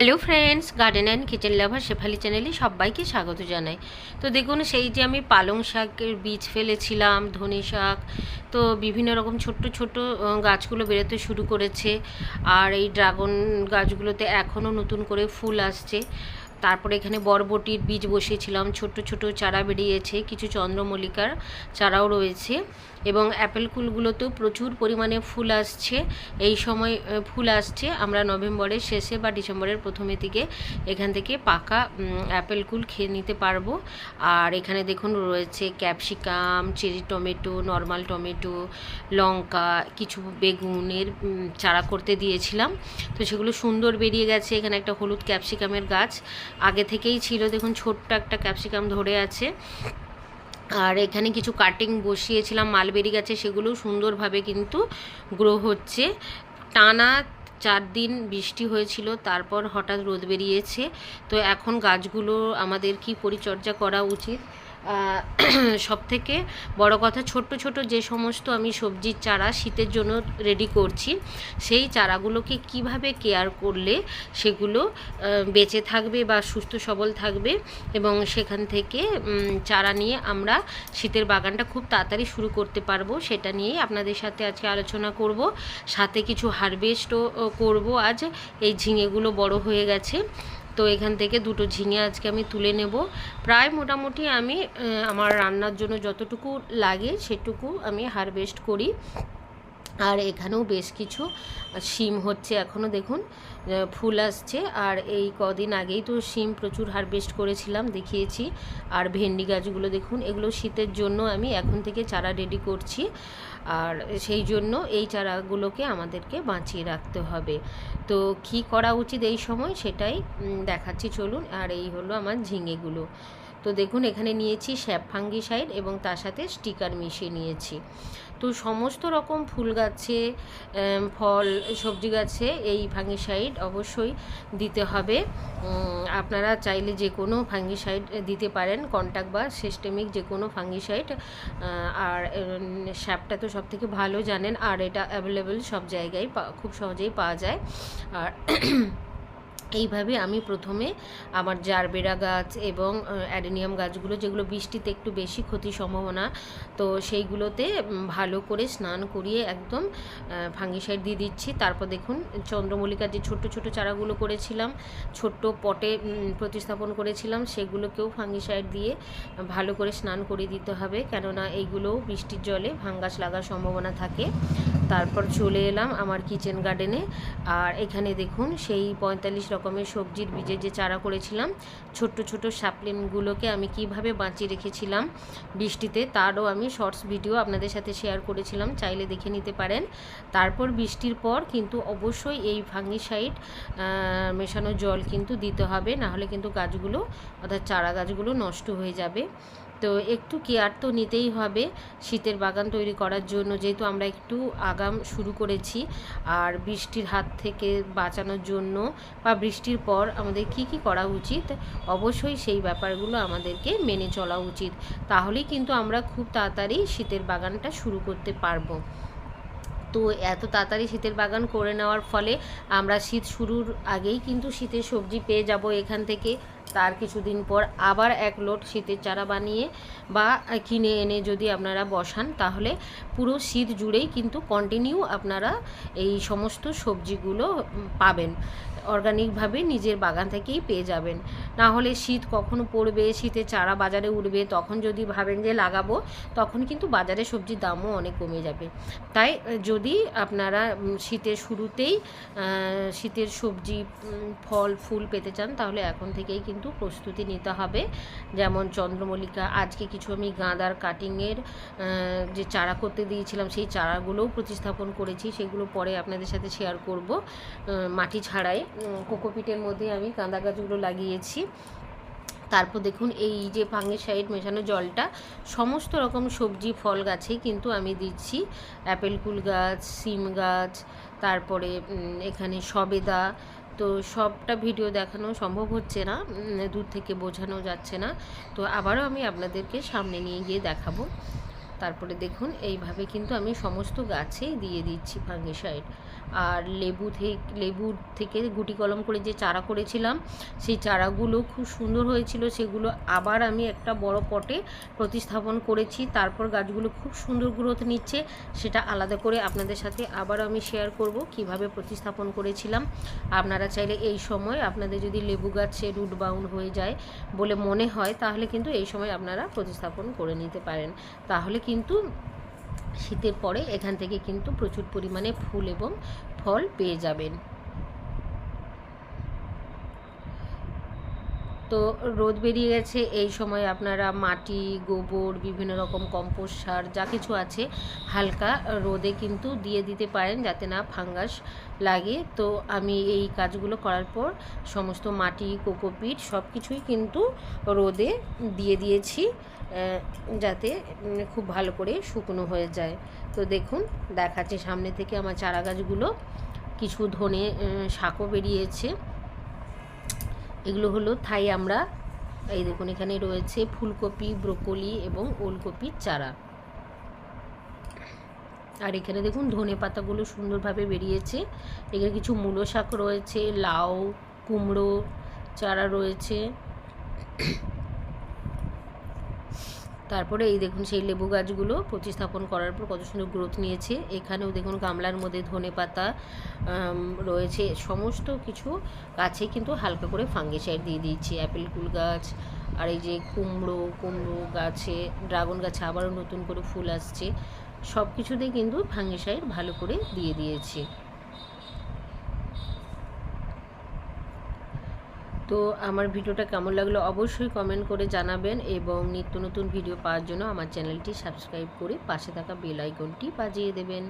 Hello friends garden and kitchen lover Shefali চ্যানেলে সবাইকে স্বাগত জানাই। তো দেখুন, সেই যে আমি পালং শাকের বীজ ফেলেছিলাম, ধনে শাক, তো বিভিন্ন রকম ছোট্ট ছোট্ট গাছগুলো বেরোতে শুরু করেছে। আর এই ড্রাগন গাছগুলোতে এখনও নতুন করে ফুল আসছে। তারপরে এখানে বরবটির বীজ বসিয়েছিলাম। ছোট্ট ছোট চারা বেরিয়েছে, কিছু চন্দ্রমল্লিকার চারাও রয়েছে এবং অ্যাপেল কুলগুলোতেও প্রচুর পরিমাণে ফুল আসছে। এই সময় ফুল আসছে। আমরা নভেম্বরের শেষে বা ডিসেম্বরের প্রথমে দিকে এখান থেকে পাকা অ্যাপেল কুল খেয়ে নিতে পারব। আর এখানে দেখুন রয়েছে capsicum, cherry tomato, normal tomato, লঙ্কা, কিছু বেগুনের চারা করতে দিয়েছিলাম। তো সেগুলো সুন্দর বেরিয়ে গেছে। এখানে একটা হলুদ ক্যাপসিকামের গাছ। আগে থেকেই ছিল, দেখুন ছোট্ট একটা ক্যাপসিকাম ধরে আছে। আর এখানে কিছু কাটিং বসিয়েছিলাম, মালবেরি গাছে সেগুলো সুন্দরভাবে কিন্তু গ্রো হচ্ছে। টানা চার দিন বৃষ্টি হয়েছিল, তারপর হঠাৎ রোদ বেরিয়েছে। তো এখন গাছগুলো আমাদের কি পরিচর্যা করা উচিত? সব থেকে বড় কথা, ছোট্ট ছোট যে সমস্ত আমি সবজির চারা শীতের জন্য রেডি করছি, সেই চারাগুলোকে কীভাবে কেয়ার করলে সেগুলো বেঁচে থাকবে বা সুস্থ সবল থাকবে এবং সেখান থেকে চারা নিয়ে আমরা শীতের বাগানটা খুব তাড়াতাড়ি শুরু করতে পারব, সেটা নিয়েই আপনাদের সাথে আজকে আলোচনা করব। সাথে কিছু হারভেস্টও করব। আজ এই ঝিঙেগুলো বড় হয়ে গেছে। তো এখান থেকে দুটো ঝিঙে আজকে আমি তুলে নেব। প্রায় মোটামুটি আমি আমার রান্নার জন্য যতটুকু লাগে সেটুকু আমি হারভেস্ট করি। আর এখানেও বেশ কিছু শিম হচ্ছে এখনও দেখুন ফুল আসছে। আর এই কদিন আগেই তো শিম প্রচুর হারভেস্ট করেছিলাম, দেখিয়েছি। আর ভেন্ডি গাছগুলো দেখুন, এগুলো শীতের জন্য আমি এখন থেকে চারা রেডি করছি। আর সেই জন্য এই চারাগুলোকে আমাদেরকে বাঁচিয়ে রাখতে হবে। তো কি করা উচিত এই সময় সেটাই দেখাচ্ছি, চলুন। আর এই হলো আমার ঝিঙেগুলো। তো দেখুন, এখানে নিয়েছি শ্যাপ ফাঙ্গিসাইড এবং তার সাথে স্টিকার মিশিয়ে নিয়েছি। তো সমস্ত রকম ফুল গাছে ফল, সবজি গাছে এই ফাঙ্গিসাইড অবশ্যই দিতে হবে। আপনারা চাইলে যে কোনো ফাঙ্গিসাইড দিতে পারেন কন্ট্যাক্ট বা সিস্টেমিক যে কোনো ফাঙ্গিসাইড আর স্যাপটা তো সব থেকে ভালো জানেন, আর এটা অ্যাভেলেবেল সব জায়গায় খুব সহজেই পাওয়া যায়। আর এইভাবে আমি প্রথমে আমার জারবেরা গাছ এবং অ্যাডেনিয়াম গাছগুলো যেগুলো বৃষ্টিতে একটু বেশি ক্ষতির সম্ভাবনা, তো সেইগুলোতে ভালো করে স্নান করিয়ে একদম ফাঙ্গিসাইড দিয়ে দিচ্ছি। তারপর দেখুন, চন্দ্রমল্লিকার যে ছোট্ট ছোট চারাগুলো করেছিলাম, ছোট্ট পটে প্রতিস্থাপন করেছিলাম, সেগুলোকেও ফাঙ্গিসাইড দিয়ে ভালো করে স্নান করিয়ে দিতে হবে। কেননা এইগুলোও বৃষ্টির জলে ভাঙ্গাস লাগার সম্ভাবনা থাকে। তারপর চলে এলাম আমার কিচেন গার্ডেনে আর এখানে দেখুন, সেই পঁয়তাল্লিশ রকমের সবজির বীজের যে চারা করেছিলাম, ছোট্ট ছোট সাপলিনগুলোকে আমি কীভাবে বাঁচিয়ে রেখেছিলাম বৃষ্টিতে, তারও আমি শর্টস ভিডিও আপনাদের সাথে শেয়ার করেছিলাম, চাইলে দেখে নিতে পারেন। তারপর বৃষ্টির পর কিন্তু অবশ্যই এই ফাঙ্গিসাইড মেশানো জল কিন্তু দিতে হবে, নাহলে কিন্তু গাছগুলো, অর্থাৎ চারা গাছগুলো নষ্ট হয়ে যাবে। তো একটু কেয়ার তো নিতেই হবে শীতের বাগান তৈরি করার জন্য, যেহেতু আমরা একটু আগাম শুরু করেছি। আর বৃষ্টির হাত থেকে বাঁচানোর জন্য বা বৃষ্টির পর আমাদের কি কি করা উচিত, অবশ্যই সেই ব্যাপারগুলো আমাদেরকে মেনে চলা উচিত। তাহলেই কিন্তু আমরা খুব তাড়াতাড়ি শীতের বাগানটা শুরু করতে পারব। তো এত তাড়াতাড়ি শীতের বাগান করে নেওয়ার ফলে আমরা শীত শুরুর আগেই কিন্তু শীতের সবজি পেয়ে যাব এখান থেকে। তার কিছুদিন পর আবার এক লোট শীতের চারা বানিয়ে বা কিনে এনে যদি আপনারা বসান, তাহলে পুরো শীত জুড়েই কিন্তু কন্টিনিউ আপনারা এই সমস্ত সবজিগুলো পাবেন। অর্গানিকভাবে নিজের বাগান থেকেই পেয়ে যাবেন। না হলে শীত কখনো পড়বে শীতের চারা বাজারে উঠবে, তখন যদি ভাবেন যে লাগাবো, তখন কিন্তু বাজারে সবজির দামও অনেক কমে যাবে। তাই যদি আপনারা শীতের শুরুতেই শীতের সবজি ফল, ফুল পেতে চান, তাহলে এখন থেকেই কিন্তু প্রস্তুতি নিতে হবে। যেমন চন্দ্রমল্লিকা, আজকে কিছু আমি গাঁদার কাটিংয়ের যে চারা করতে দিয়েছিলাম, সেই চারাগুলোও প্রতিস্থাপন করেছি। সেগুলো পরে আপনাদের সাথে শেয়ার করব। মাটি ছাড়াই কোকোপিটের মধ্যে আমি গাঁদা গাছগুলো লাগিয়েছি। তারপর দেখুন, এই যে ফাঙ্গিসাইড মেশানো জলটা, সমস্ত রকম সবজি, ফল গাছেই কিন্তু আমি দিচ্ছি। অ্যাপেল কুল গাছ, সিম গাছ, তারপরে এখানে সবেদা তো সবটা ভিডিও দেখানো সম্ভব হচ্ছে না দূর থেকে বোঝানো যাচ্ছে না। তো আবারও আমি আপনাদেরকে সামনে নিয়ে গিয়ে দেখাবো। তারপরে দেখুন, এইভাবে কিন্তু আমি সমস্ত গাছেই দিয়ে দিচ্ছি ফাঙ্গিসাইড আর লেবু থেকে লেবুর থেকে গুটি কলম করে যে চারা করেছিলাম, সেই চারাগুলো খুব সুন্দর হয়েছিল। সেগুলো আবার আমি একটা বড় পটে প্রতিস্থাপন করেছি। তারপর গাছগুলো খুব সুন্দর গ্রোথ নিচ্ছে। সেটা আলাদা করে আপনাদের সাথে আবার আমি শেয়ার করব কীভাবে প্রতিস্থাপন করেছিলাম। আপনারা চাইলে এই সময় আপনাদের যদি লেবু গাছে রুট বাউন্ড হয়ে যায় বলে মনে হয়, তাহলে কিন্তু এই সময় আপনারা প্রতিস্থাপন করে নিতে পারেন। তাহলে কিন্তু শীতের পরে এখান থেকে কিন্তু প্রচুর পরিমাণে ফুল এবং ফল পেয়ে যাবেন। তো রোদ বেরিয়ে গেছে, এই সময় আপনারা মাটি, গোবর, বিভিন্ন রকম কম্পোস্ট সার, যা কিছু আছে হালকা রোদে কিন্তু দিয়ে দিতে পারেন যাতে না ফাঙ্গাস লাগে। তো আমি এই কাজগুলো করার পর সমস্ত মাটি, কোকোপিট সব কিছুই কিন্তু রোদে দিয়ে দিয়েছি যাতে খুব ভালো করে শুকনো হয়ে যায়। তো দেখুন, দেখাচ্ছে সামনে থেকে আমার চারা গাছগুলো কিছু ধনে শাকও বেরিয়েছে। এগুলো হলো থাই আমরা, এই দেখুন এখানে রয়েছে ফুলকপি, ব্রোকলি এবং ওলকপির চারা। আর এখানে দেখুন ধনে পাতাগুলো সুন্দরভাবে বেরিয়েছে। এখানে কিছু মূলো শাক রয়েছে, লাউ, কুমড়ো চারা রয়েছে। তারপরে এই দেখুন সেই লেবু গাছগুলো প্রতিস্থাপন করার পর কত সুন্দর গ্রোথ নিয়েছে। এখানেও দেখুন গামলার মধ্যে ধনে পাতা রয়েছে, সমস্ত কিছু গাছে কিন্তু হালকা করে ফাঙ্গিসাইড দিয়ে দিয়েছি। অ্যাপেল কুল গাছ, আর এই যে কুমড়ো কুমড়ো গাছে ড্রাগন গাছে আবারও নতুন করে ফুল আসছে। সব কিছুতেই কিন্তু ফাঙ্গিসাইড ভালো করে দিয়ে দিয়েছি। তো আমার ভিডিওটা কেমন লাগল অবশ্যই কমেন্ট করে জানাবেন এবং নিত্য নতুন ভিডিও পাওয়ার জন্য আমার চ্যানেলটি সাবস্ক্রাইব করে পাশে থাকা বেল আইকনটি বাজিয়ে দেবেন।